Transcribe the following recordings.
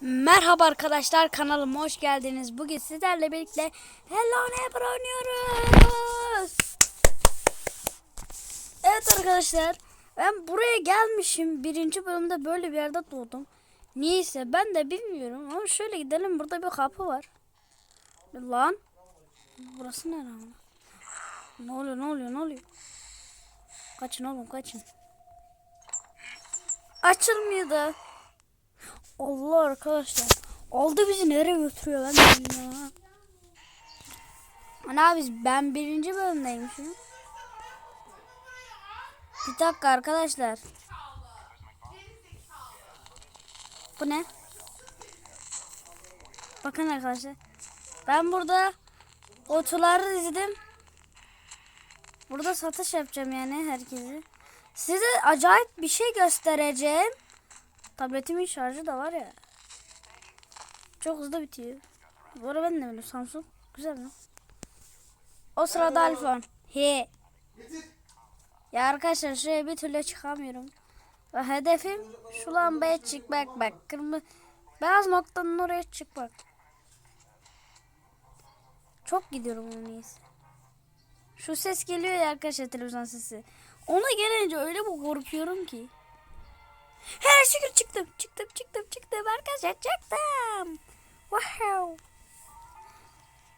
Merhaba arkadaşlar kanalıma hoş geldiniz. Bugün sizlerle birlikte Hello Neighbor oynuyoruz. Evet arkadaşlar ben buraya gelmişim. Birinci bölümde böyle bir yerde doğdum. Niyeyse ben de bilmiyorum ama şöyle gidelim burada bir kapı var. Lan burası ne lan? Ne oluyor ne oluyor ne oluyor? Kaçın oğlum kaçın. Açılmıyor da. Allah arkadaşlar. Aldı bizi nereye götürüyor benim ya. Ana biz ben birinci bölümdeymişim. Bir dakika arkadaşlar. Bu ne? Bakın arkadaşlar. Ben burada otuları dizdim. Burada satış yapacağım yani herkese. Size acayip bir şey göstereceğim. Tabletimin şarjı da var ya. Çok hızlı bitiyor. Bu arada ben de böyle Samsung. Güzel mi? O sırada iPhone. He. Ya arkadaşlar şuraya bir türlü çıkamıyorum. Ve hedefim şu lambaya çıkmak bak. Kırmızı beyaz noktanın oraya çıkmak. Çok gidiyorum onun iyisi. Şu ses geliyor ya arkadaşlar televizyon sesi. Ona gelince öyle bir korkuyorum ki. Her şükür çıktım. Çıktım çıktım çıktım arkadaşlar çıktım. Wow.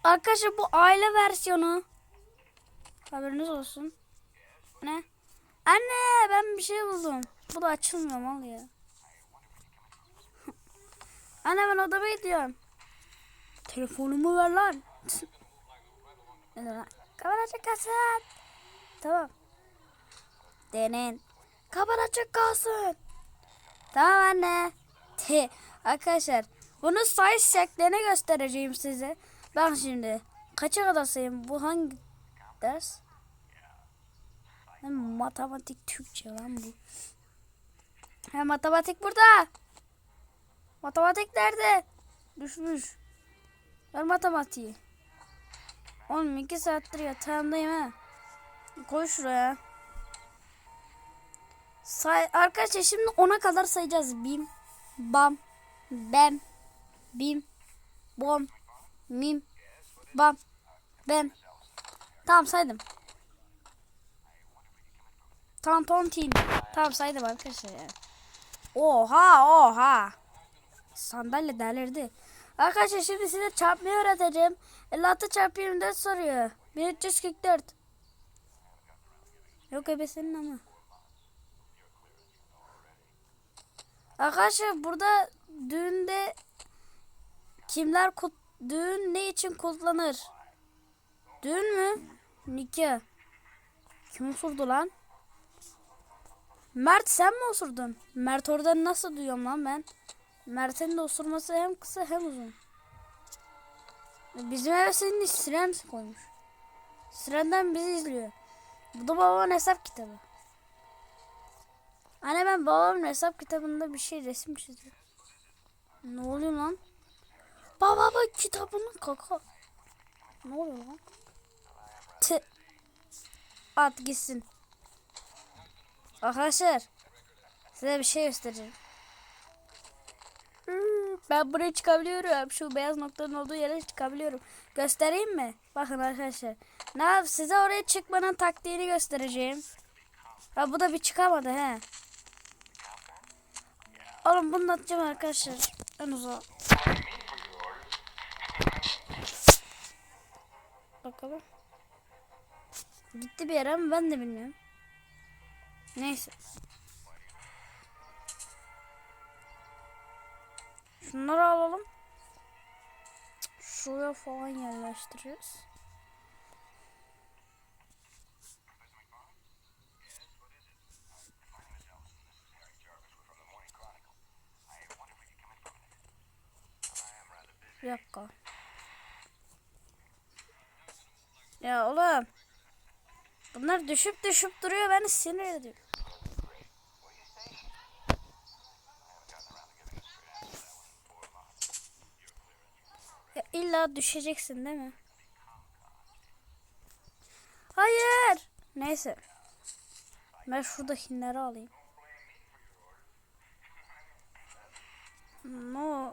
Arkadaşlar bu aile versiyonu. Haberiniz olsun. Ne? Anne ben bir şey buldum. Bu da açılmıyor mal ya. Anne ben odama gidiyorum. Telefonumu ver lan. Ne lan? Tamam. Denin. Kamera açık kalsın. Tamam anne. Te, arkadaşlar bunu sayı şeklini göstereceğim size. Bak şimdi kaça kadar? Bu hangi ders? Matematik Türkçe lan bu. Ha matematik burada. Matematik nerede? Düşmüş. Ver matematiği. Oğlum iki saattir yatağımdayım ha. Koy şuraya. Say Arkadaşlar şimdi ona kadar sayacağız. Bim, bam, bem, bim, bom, mim, bam, bem. Tamam saydım. Tamam tontin. Tamam saydım arkadaşlar yani. Oha oha. Sandalye delirdi. Arkadaşlar şimdi size çarpmayı öğreteceğim. 56 çarpı 24 soruyor. 1344. Yok ebesinin ama. Arkadaşlar burada düğünde kimler kut düğün ne için kutlanır? Düğün mü? Nikah. Kim osurdu lan? Mert sen mi osurdun? Mert oradan nasıl duyuyorum lan ben? Mert'in de osurması hem kısa hem uzun. Bizim eve senin siren koymuş. Sirenden bizi izliyor. Bu da babamın hesap kitabı. Anne ben babamın hesap kitabında bir şey resim çiziyor. Ne oluyor lan? Babamın kitabının kaka. Ne oluyor lan? Tı. At gitsin. Arkadaşlar size bir şey göstereceğim. Ben buraya çıkabiliyorum. Şu beyaz noktanın olduğu yere çıkabiliyorum. Göstereyim mi? Bakın arkadaşlar. Ne yap? Size oraya çıkmanın taktiğini göstereceğim. Ha bu da bir çıkamadı he. Oğlum bunu atacağım arkadaşlar. En uzağa. Bakalım. Gitti bir yere ama ben de bilmiyorum. Neyse. Şunları alalım. Şuraya falan yerleştiririz. Bir dakika. Ya oğlum. Bunlar düşüp düşüp duruyor beni sinir ediyor. Ya illa düşeceksin değil mi? Hayır. Neyse. Ben şuradakileri alayım. No.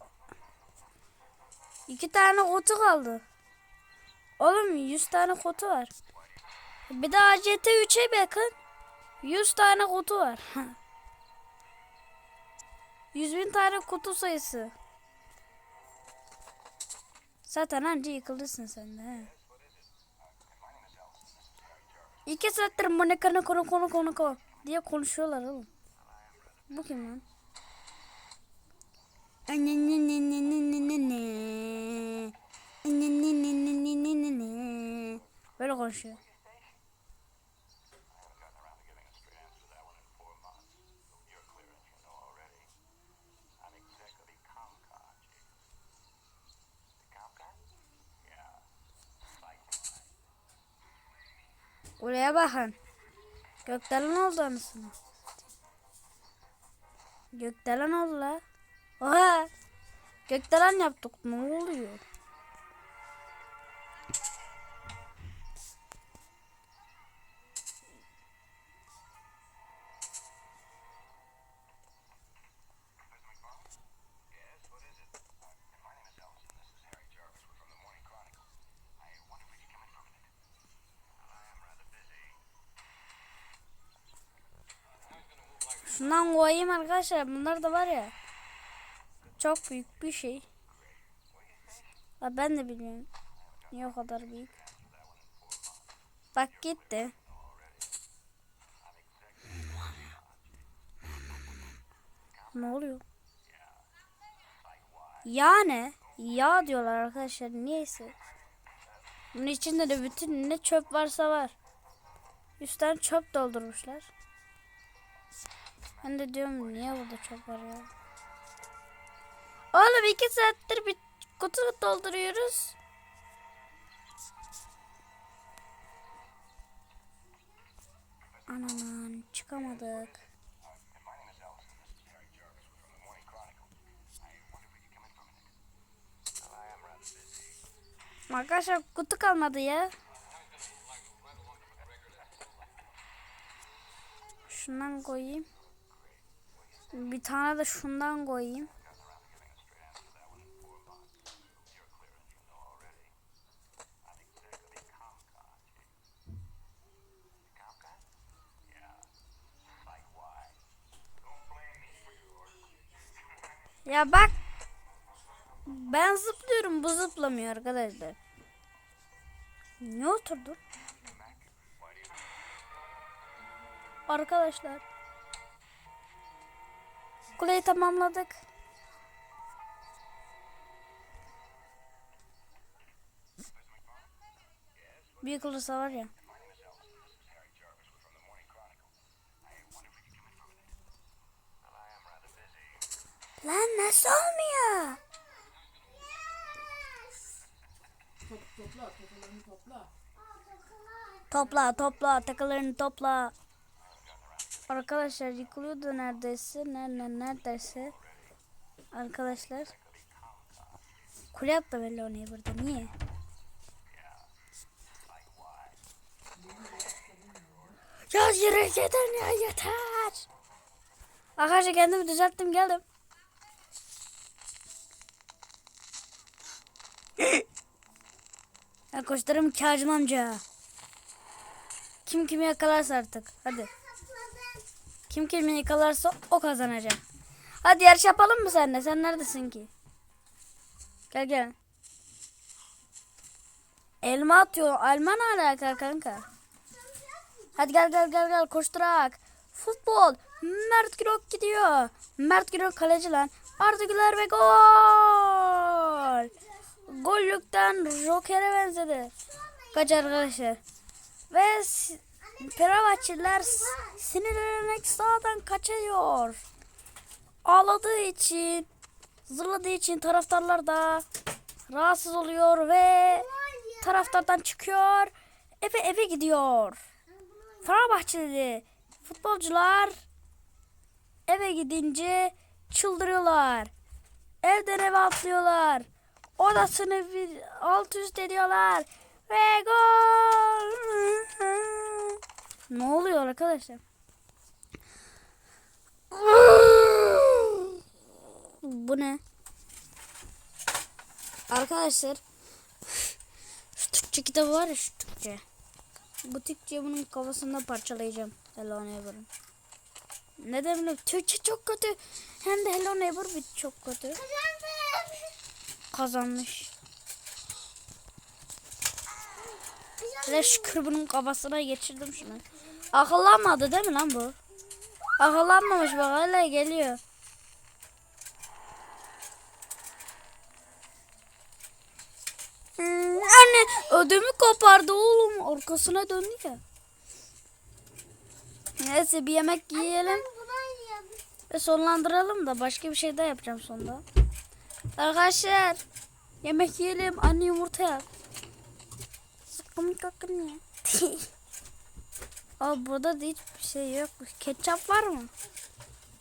İki tane kutu kaldı. Oğlum 100 tane kutu var. Bir de ACT 3'e bakın. 100 tane kutu var. 100 bin tane kutu sayısı. Zaten anca yıkılırsın sen de. İki saattir Monika'nın konu konu konu konu diye konuşuyorlar oğlum. Bu kim lan? Böyle konuşuyor. Oraya bakın. Gökdelen oldu anasını. Gökdelen oldu la. Oha. Gökdelen yaptık. Ne oluyor? Şundan koyayım arkadaşlar. Bunlar da var ya. Çok büyük bir şey. Ben de bilmiyorum. Niye o kadar büyük? Bak gitti. Ne oluyor? Ya ne? Ya diyorlar arkadaşlar. Niyeyse. Bunun içinde de bütün ne çöp varsa var. Üstten çöp doldurmuşlar. Ben de diyorum niye burada çöp var ya? Oğlum iki saattir bir kutu dolduruyoruz. Ananan çıkamadık. Arkadaşlar kutu kalmadı ya. Şundan koyayım. Bir tane de şundan koyayım. Ya bak. Ben zıplıyorum bu zıplamıyor arkadaşlar. Ne oturdun? Arkadaşlar. Kuleyi tamamladık. Büyük olursa var ya. Lan nasıl olmuyor? Topla topla takılarını topla. Arkadaşlar yıkılıyordu neredeyse. Nerede neredeyse. Arkadaşlar. Kule yaptı belli onu burada. Niye? Ya yürü yeter ya yeter. Arkadaşlar kendimi düzelttim geldim. Ya koşturayım Kazım amca. Kim kimi yakalarsa artık. Hadi. Kim kimi yakalarsa o kazanacak. Hadi yarış yapalım mı seninle? Sen neredesin ki? Gel gel. Elma atıyor. Elma ne alaka kanka? Hadi gel gel gel gel koşturak. Futbol. Mert Gürok gidiyor. Mert Gürok kaleci lan. Arda Güler ve gol. Gollükten Joker'e benzedi. Kaç arkadaşlar. Ve Fenerbahçeliler sinirlenerek sahadan kaçıyor. Ağladığı için, zırladığı için taraftarlar da rahatsız oluyor ve taraftardan çıkıyor. Eve eve gidiyor. Fenerbahçeli futbolcular eve gidince çıldırıyorlar. Evden eve atlıyorlar. Odasını alt üst ediyorlar. Ve gol. Ne oluyor arkadaşlar? Bu ne? Arkadaşlar şu Türkçe kitabı var ya şu Türkçe. Bu Türkçe bunun kafasında parçalayacağım. Hello Neighbor'ın. Neden bilmiyorum. Türkçe çok kötü. Hem de Hello Neighbor bir çok kötü. Kazanmış. Hele şükür bunun kafasına geçirdim şunu. Akıllanmadı değil mi lan bu? Akıllanmamış bak hala geliyor. Hmm, anne ödümü kopardı oğlum. Arkasına döndü ya. Neyse bir yemek yiyelim ve sonlandıralım da başka bir şey daha yapacağım sonunda. Arkadaşlar yemek yiyelim. Anne yumurta yap. Sıkım kakın ya. Aa burada da hiçbir şey yok. Ketçap var mı?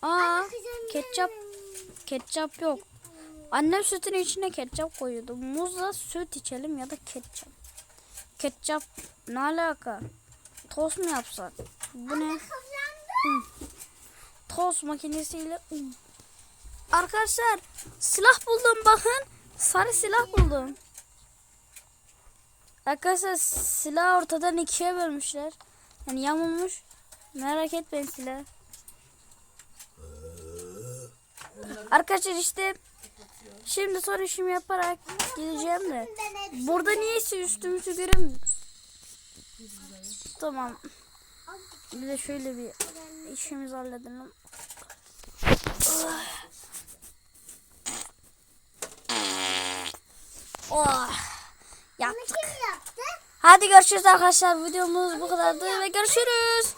Aa ketçap ketçap yok. Annem sütün içine ketçap koyuyordu. Muzla süt içelim ya da ketçap. Ketçap ne alaka? Tost mu yapsak? Bu ne? Tost makinesiyle. un. Arkadaşlar silah buldum bakın. Sarı silah buldum. Arkadaşlar silah ortadan ikiye bölmüşler. Yani yamulmuş. Merak etmeyin silah. Arkadaşlar işte şimdi son işimi yaparak gideceğim de. Burada niyeyse üstümüzü göremiyoruz. Tamam. Bir de şöyle bir işimizi halledelim. Oh. Yaptık. Kim yaptı? Hadi görüşürüz arkadaşlar. Videomuz bu kadardı ve görüşürüz.